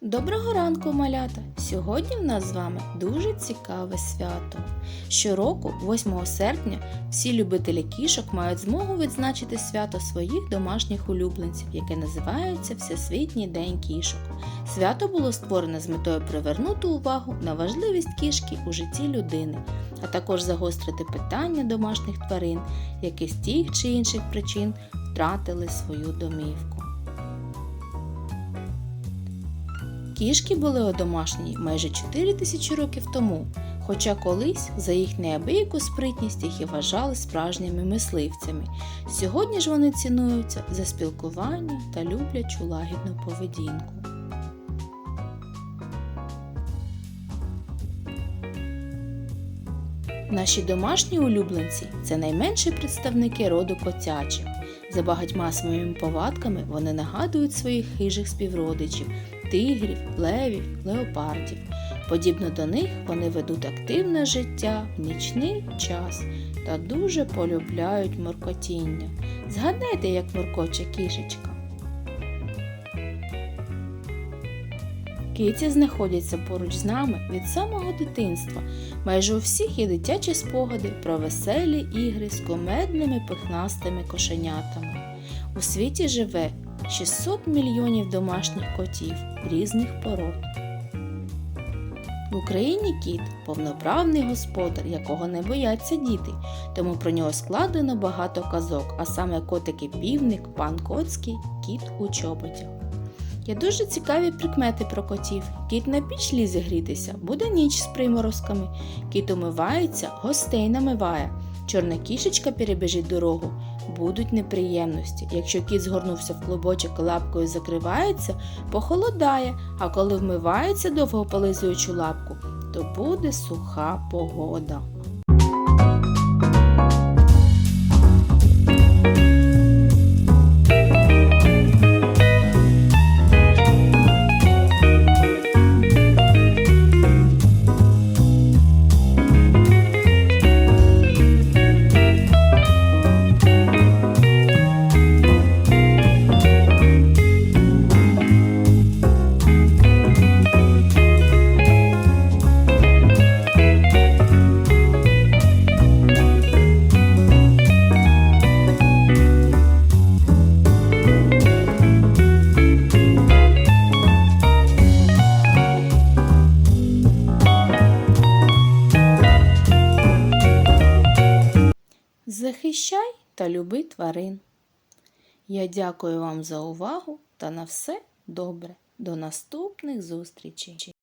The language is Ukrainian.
Доброго ранку, малята! Сьогодні в нас з вами дуже цікаве свято. Щороку, 8 серпня, всі любителі кішок мають змогу відзначити свято своїх домашніх улюбленців, яке називається Всесвітній день кішок. Свято було створене з метою привернути увагу на важливість кішки у житті людини, а також загострити питання домашніх тварин, які з тих чи інших причин втратили свою домівку. Кішки були одомашнені майже 4 тисячі років тому, хоча колись за їх неабияку спритність їх і вважали справжніми мисливцями. Сьогодні ж вони цінуються за спілкування та люблячу лагідну поведінку. Наші домашні улюбленці це найменші представники роду котячих. За багатьма своїми повадками вони нагадують своїх хижих співродичів тигрів, левів, леопардів. Подібно до них вони ведуть активне життя в нічний час та дуже полюбляють моркотіння. Згадайте, як моркоче кішечка. Киці знаходяться поруч з нами від самого дитинства. Майже у всіх є дитячі спогади про веселі ігри з комедними пихнастими кошенятами. У світі живе 600 мільйонів домашніх котів різних пород. В Україні кіт повноправний господар, якого не бояться діти, тому про нього складено багато казок, а саме котики півник, пан Коцький, кіт у чоботях. Є дуже цікаві прикмети про котів. Кіт на піч лізе грітися, буде ніч з приморозками. Кіт умивається, гостей намиває. Чорна кішечка перебіжить дорогу, будуть неприємності. Якщо кіт згорнувся в клубочок і лапкою закривається, похолодає, а коли вмивається довго полизуючу лапку, то буде суха погода. Захищай та люби тварин. Я дякую вам за увагу та на все добре. До наступних зустрічей!